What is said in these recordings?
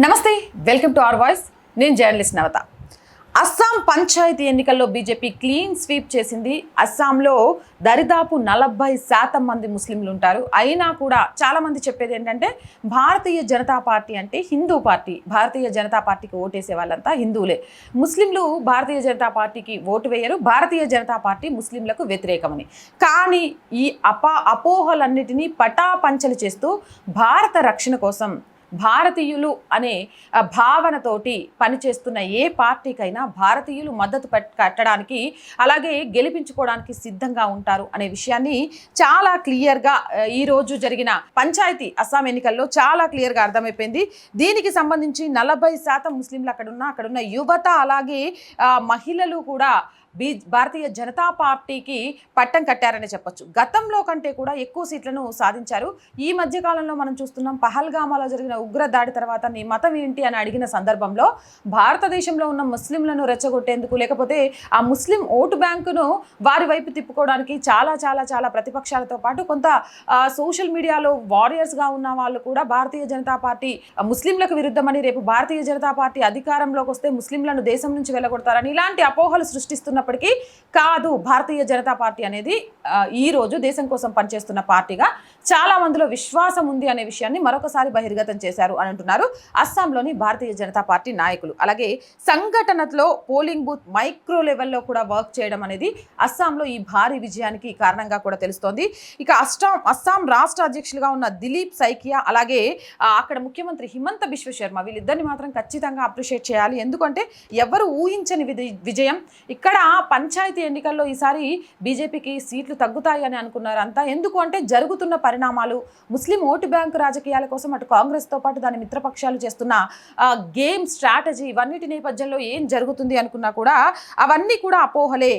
నమస్తే welcome to our voice. నేను journalist నవత. అస్సాం పంచాయతీ ఎన్నికల్లో బీజేపీ క్లీన్ స్వీప్ చేసింది. అస్సాంలో దరిదాపు నలభై శాతం మంది ముస్లింలు ఉంటారు. అయినా కూడా చాలామంది చెప్పేది ఏంటంటే భారతీయ జనతా పార్టీ అంటే హిందూ పార్టీ. భారతీయ జనతా పార్టీకి ఓటేసే వాళ్ళంతా హిందువులే. ముస్లింలు భారతీయ జనతా పార్టీకి ఓటు వేయరు. భారతీయ జనతా పార్టీ ముస్లింలకు వ్యతిరేకమని. కానీ ఈ అపా అపోహలన్నిటినీ పటాపంచలు చేస్తూ భారత రక్షణ కోసం భారతీయులు అనే భావనతోటి పనిచేస్తున్న ఏ పార్టీకైనా భారతీయులు మద్దతు పెట్- కట్టడానికి అలాగే గెలిపించుకోవడానికి సిద్ధంగా ఉంటారు అనే విషయాన్ని చాలా క్లియర్గా ఈరోజు ఈ రోజు జరిగిన పంచాయతీ అస్సాం ఎన్నికల్లో చాలా క్లియర్గా అర్థమైపోయింది. దీనికి సంబంధించి నలభై శాతం ముస్లింలు అక్కడున్న అక్కడున్న యువత అలాగే మహిళలు కూడా బీ భారతీయ జనతా పార్టీకి పట్టం కట్టారని చెప్పొచ్చు. గతంలో కంటే కూడా ఎక్కువ సీట్లను సాధించారు. ఈ మధ్య కాలంలో మనం చూస్తున్నాం పహల్గామాలో జరిగిన ఉగ్ర దాడి తర్వాత నీ మతం ఏంటి అని అడిగిన సందర్భంలో భారతదేశంలో ఉన్న ముస్లింలను రెచ్చగొట్టేందుకు లేకపోతే ఆ ముస్లిం ఓటు బ్యాంకును వారి వైపు తిప్పుకోవడానికి చాలా చాలా చాలా ప్రతిపక్షాలతో పాటు కొంత సోషల్ మీడియాలో వారియర్స్గా ఉన్న వాళ్ళు కూడా భారతీయ జనతా పార్టీ ముస్లింలకు విరుద్ధమని రేపు భారతీయ జనతా పార్టీ అధికారంలోకి వస్తే ముస్లింలను దేశం నుంచి వెళ్ళగొడతారని ఇలాంటి అపోహలు సృష్టిస్తున్నప్పటికీ కాదు భారతీయ జనతా పార్టీ అనేది ఈరోజు ఈ రోజు దేశం కోసం పనిచేస్తున్న పార్టీగా చాలా మందిలో విశ్వాసం ఉంది అనే విషయాన్ని మరొకసారి బహిర్గతం చేశారు అని అంటున్నారు అస్సాంలోని భారతీయ జనతా పార్టీ నాయకులు. అలాగే సంఘటనలో పోలింగ్ బూత్ మైక్రో లెవెల్లో కూడా వర్క్ చేయడం అనేది అస్సాంలో ఈ భారీ విజయానికి కారణంగా కూడా తెలుస్తోంది. ఇక అస్సాం అస్సాం రాష్ట్ర అధ్యక్షులుగా ఉన్న దిలీప్ సైకియా అలాగే అక్కడ ముఖ్యమంత్రి హిమంత బిశ్వ శర్మ వీళ్ళిద్దరిని మాత్రం ఖచ్చితంగా అప్రిషియేట్ చేయాలి. ఎందుకంటే ఎవరు ఊహించని విజయం. ఇక్కడ పంచాయతీ ఎన్నికల్లో ఈసారి బీజేపీకి సీట్లు తగ్గుతాయి అని అనుకున్నారు అంతా ఎందుకు అంటే జరుగుతున్న పరిణామాలు ముస్లిం ఓటు బ్యాంకు రాజకీయాల కోసం అటు కాంగ్రెస్తో పాటు దాని మిత్రపక్షాలు చేస్తున్న గేమ్ స్ట్రాటజీ ఇవన్నిటి నేపథ్యంలో ఏం జరుగుతుంది అనుకున్నా కూడా అవన్నీ కూడా అపోహలే.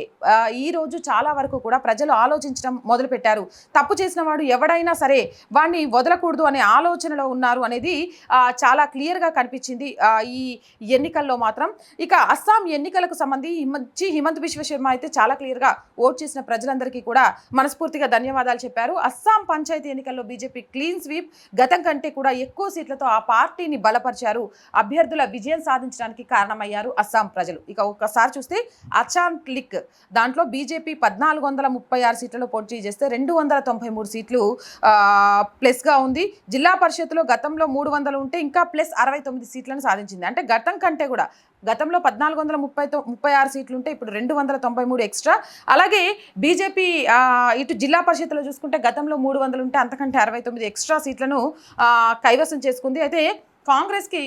ఈరోజు ఈ రోజు చాలా వరకు కూడా ప్రజలు ఆలోచించడం మొదలుపెట్టారు. తప్పు చేసిన వాడు ఎవడైనా సరే వాడిని వదలకూడదు అనే ఆలోచనలో ఉన్నారు అనేది చాలా క్లియర్గా కనిపించింది. ఈ ఎన్నికల్లో మాత్రం. ఇక అస్సాం ఎన్నికలకు సంబంధించి హిమంత్ బిశ్వ శర్మ అయితే చాలా క్లియర్గా ఓట్ చేసిన ప్రజలందరికీ కూడా మనస్ఫూర్తిగా ధన్యవాదాలు చెప్పారు. అస్సాం పంచాయతీ ఎన్నికల్లో బీజేపీ క్లీన్ స్వీప్ గతం కంటే కూడా ఎక్కువ సీట్లతో ఆ పార్టీని బలపరిచారు. అభ్యర్థుల విజయం సాధించడానికి కారణమయ్యారు అస్సాం ప్రజలు. ఇక ఒక్కసారి చూస్తే అచాన్ క్లిక్. దాంట్లో బీజేపీ పద్నాలుగు వందల ముప్పై ఆరు సీట్లలో పోటీ చేస్తే రెండు వందల తొంభై మూడు సీట్లు ప్లస్గా ఉంది. జిల్లా పరిషత్లో గతంలో మూడు వందలు ఉంటే ఇంకా ప్లస్ అరవై తొమ్మిది సీట్లను సాధించింది. అంటే గతం కంటే కూడా గతంలో పద్నాలుగు వందల ముప్పైతో ముప్పై ఆరు సీట్లు ఉంటే ఇప్పుడు రెండు వందల తొంభై మూడు ఎక్స్ట్రా. అలాగే బీజేపీ ఇటు జిల్లా పరిషత్తులో చూసుకుంటే గతంలో మూడు వందలు ఉంటే అంతకంటే అరవై తొమ్మిది ఎక్స్ట్రా సీట్లను కైవసం చేసుకుంది. అయితే కాంగ్రెస్కి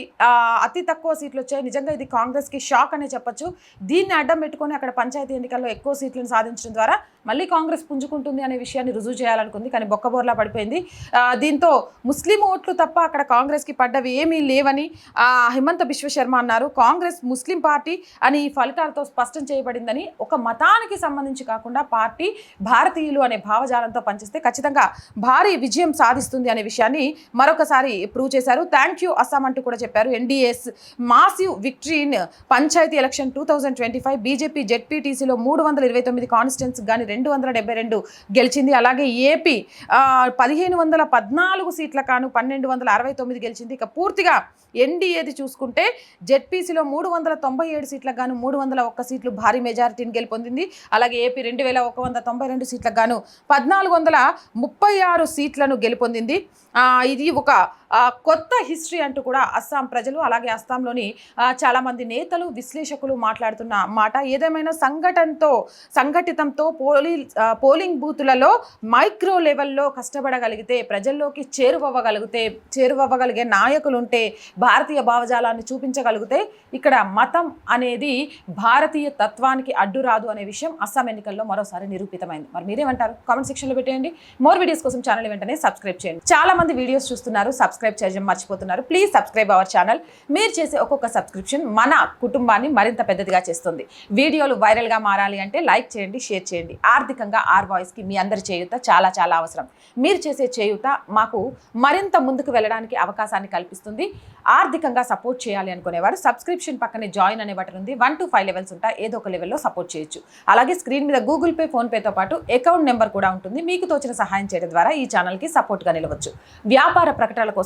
అతి తక్కువ సీట్లు వచ్చాయి. నిజంగా ఇది కాంగ్రెస్కి షాక్ అనే చెప్పొచ్చు. దీన్ని అడ్డం పెట్టుకొని అక్కడ పంచాయతీ ఎన్నికల్లో ఎక్కువ సీట్లను సాధించడం ద్వారా మళ్ళీ కాంగ్రెస్ పుంజుకుంటుంది అనే విషయాన్ని రుజువు చేయాలనుకుంది కానీ బొక్కబోర్లా పడిపోయింది. దీంతో ముస్లిం ఓట్లు తప్ప అక్కడ కాంగ్రెస్కి పడ్డవి ఏమీ లేవని హిమంత బిశ్వశర్మ అన్నారు. కాంగ్రెస్ ముస్లిం పార్టీ అని ఈ ఫలితాలతో స్పష్టం చేయబడిందని ఒక మతానికి సంబంధించి కాకుండా పార్టీ భారతీయులు అనే భావజాలంతో పనిచేస్తే ఖచ్చితంగా భారీ విజయం సాధిస్తుంది అనే విషయాన్ని మరొకసారి ప్రూవ్ చేశారు. థ్యాంక్ యూ అస్సాం అంటూ కూడా చెప్పారు. NDS massive victory in panchayati election two thousand twenty five BJP జెడ్పీటీసీలో మూడు వందల ఇరవై తొమ్మిది కాన్స్టిట్యున్సీ కానీ రెండు వందల డెబ్బై రెండు గెలిచింది. అలాగే ఏపీ పదిహేను వందల పద్నాలుగు సీట్ల కాను పన్నెండు వందల అరవై తొమ్మిది గెలిచింది. ఇక పూర్తిగా ఎన్డీఏది చూసుకుంటే జెడ్పీసీలో మూడు వందల తొంభై ఏడు సీట్లకు గాను మూడు వందల ఒక్క సీట్లు భారీ మెజారిటీని గెలుపొందింది. అలాగే ఏపీ రెండు వేల ఒక వంద తొంభై రెండు సీట్లకు గాను పద్నాలుగు వందల ముప్పై ఆరు సీట్లను గెలుపొందింది. ఇది ఒక కొత్త హిస్టరీ అంటూ కూడా అస్సాం ప్రజలు అలాగే అస్సాంలోని చాలామంది నేతలు విశ్లేషకులు మాట్లాడుతున్న మాట. ఏదేమైనా సంఘటనతో సంఘటితంతో పోలీ పోలింగ్ బూతులలో మైక్రో లెవెల్లో కష్టపడగలిగితే ప్రజల్లోకి చేరువవ్వగలిగితే చేరువవ్వగలిగే నాయకులు ఉంటే భారతీయ భావజాలాన్ని చూపించగలిగితే ఇక్కడ మతం అనేది భారతీయ తత్వానికి అడ్డు రాదు అనే విషయం అస్సాం ఎన్నికల్లో మరోసారి నిరూపితమైంది. మరి మీరేమంటారు? కామెంట్ సెక్షన్లో పెట్టేయండి. మోర్ వీడియోస్ కోసం ఛానల్ వెంటనే సబ్స్క్రైబ్ చేయండి. చాలా మంది వీడియోస్ చూస్తున్నారు. సబ్స్క్రైబ్ చేయడం మర్చిపోతున్నారు. ప్లీజ్ సబ్స్క్రైబ్ అవర్ ఛానల్ మీరు చేసే ఒక్కొక్క సబ్స్క్రిప్షన్ మన కుటుంబాన్ని మరింత పెద్దదిగా చేస్తుంది. వీడియోలు వైరల్గా మారాలి అంటే లైక్ చేయండి షేర్ చేయండి. ఆర్థికంగా ఆర్ వాయిస్కి మీ అందరి చేయూత చాలా చాలా అవసరం. మీరు చేసే చేయూత మాకు మరింత ముందుకు వెళ్ళడానికి అవకాశాన్ని కల్పిస్తుంది. ఆర్థికంగా సపోర్ట్ చేయాలి అనుకునేవారు సబ్స్క్రిప్షన్ పక్కనే జాయిన్ అనే బటన్ ఉంది వన్ టు ఫైవ్ లెవెల్స్ ఉంటాయి ఏదో ఒక లెవెల్లో సపోర్ట్ చేయొచ్చు. అలాగే స్క్రీన్ మీద గూగుల్ పే ఫోన్పేతో పాటు అకౌంట్ నెంబర్ కూడా ఉంటుంది. మీకు తోచిన సహాయం చేయడం ద్వారా ఈ ఛానల్కి సపోర్ట్గా నిలవచ్చు. వ్యాపార ప్రకటనల కోసం